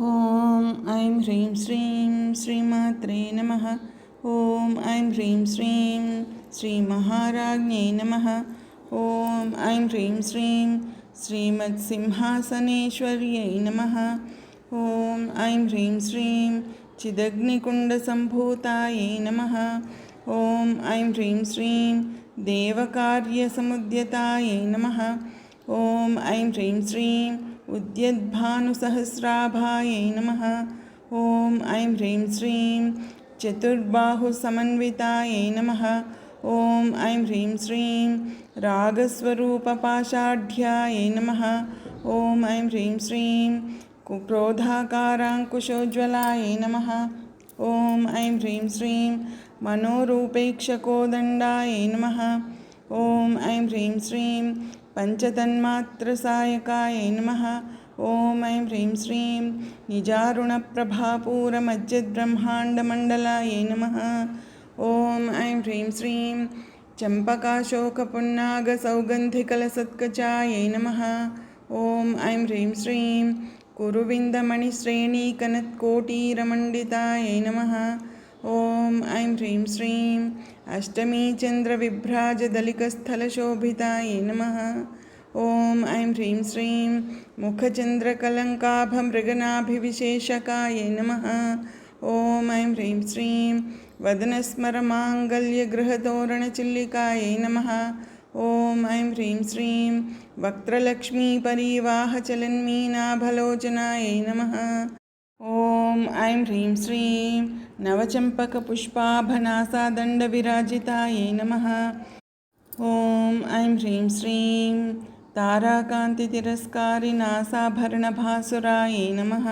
ॐ ऐं ह्रीं श्रीं श्रीमात्रे नमः। ॐ ऐं ह्रीं श्रीं श्रीमहाराज्ञै नमः। ॐ ऐं ह्रीं श्रीं श्रीमत्सिंहासनेश्वर्यै नमः। ॐ ऐं ह्रीं श्रीं चिदग्निकुण्डसम्भूतायै नमः। ॐ ऐं ह्रीं श्रीं देवकार्यसमुद्यतायै नमः। ॐ ऐं ह्रीं श्रीं उद्यद्भानुसहस्राभायै नमः। ॐ ऐं ह्रीं श्रीं चतुर्बाहुसमन्वितायै नमः। ॐ ऐं ह्रीं श्रीं रागस्वरूपपाषाढ्यायै नमः। ॐ ऐं ह्रीं श्रीं क्रोधाकाराङ्कुशोज्ज्वलायै नमः। ॐ ऐं ह्रीं श्रीं मनोरूपेक्षकोदण्डायै नमः। ॐ ऐं ह्रीं श्रीं पञ्चतन्मात्रसायकायै नमः। ॐ ऐं ह्रीं श्रीं निजारुणप्रभापूरमज्जद्ब्रह्माण्डमण्डलायै नमः। ॐ ऐं ह्रीं श्रीं चम्पकाशोकपुन्नागसौगन्धिकलसत्कचायै नमः। ॐ ऐं ह्रीं श्रीं कुरुविन्दमणिश्रेणीकनत्कोटीरमण्डितायै नमः। ॐ ऐं ह्रीं श्रीं अष्टमीचन्द्रविभ्राजदलिकस्थलशोभितायै नमः। ॐ ऐं ह्रीं श्रीं मुखचन्द्रकलङ्काभमृगनाभिविशेषकायै नमः। ॐ ऐं ह्रीं श्रीं वदनस्मरमाङ्गल्यगृहतोरणचिल्लिकायै नमः। ॐ ऐं ह्रीं श्रीं वक्त्रलक्ष्मीपरीवाहचलन्मीनाभलोचनायै नमः। ॐ ऐं ह्रीं श्रीं नवचम्पकपुष्पाभनासादण्डविराजितायै नमः। ॐ ऐं ह्रीं श्रीं ताराकान्तितिरस्कारिनासाभरणभासुरायै नमः।